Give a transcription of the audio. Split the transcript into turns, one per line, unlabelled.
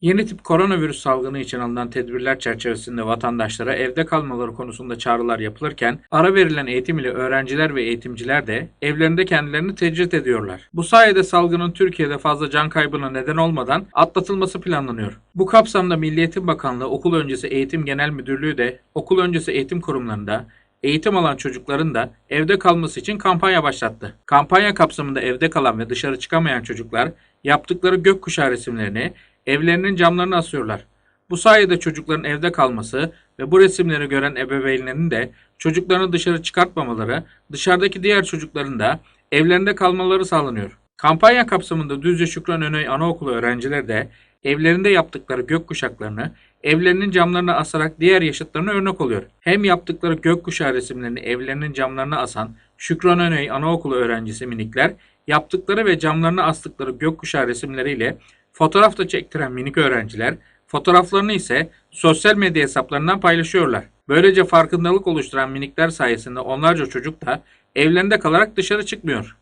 Yeni tip koronavirüs salgını için alınan tedbirler çerçevesinde vatandaşlara evde kalmaları konusunda çağrılar yapılırken ara verilen eğitim ile öğrenciler ve eğitimciler de evlerinde kendilerini tecrit ediyorlar. Bu sayede salgının Türkiye'de fazla can kaybına neden olmadan atlatılması planlanıyor. Bu kapsamda Milli Eğitim Bakanlığı Okul Öncesi Eğitim Genel Müdürlüğü de okul öncesi eğitim kurumlarında eğitim alan çocukların da evde kalması için kampanya başlattı. Kampanya kapsamında evde kalan ve dışarı çıkamayan çocuklar yaptıkları gökkuşağı resimlerini evlerinin camlarına asıyorlar. Bu sayede çocukların evde kalması ve bu resimleri gören ebeveynlerin de çocuklarını dışarı çıkartmamaları, dışarıdaki diğer çocukların da evlerinde kalmaları sağlanıyor. Kampanya kapsamında Düzce Şükran Önöy Anaokulu öğrencileri de evlerinde yaptıkları gökkuşaklarını evlerinin camlarına asarak diğer yaşıtlarına örnek oluyor. Hem yaptıkları gökkuşağı resimlerini evlerinin camlarına asan Şükran Önöy Anaokulu öğrencisi minikler, yaptıkları ve camlarına astıkları gökkuşağı resimleriyle fotoğraf da çektiren minik öğrenciler, fotoğraflarını ise sosyal medya hesaplarından paylaşıyorlar. Böylece farkındalık oluşturan minikler sayesinde onlarca çocuk da evlerinde kalarak dışarı çıkmıyor.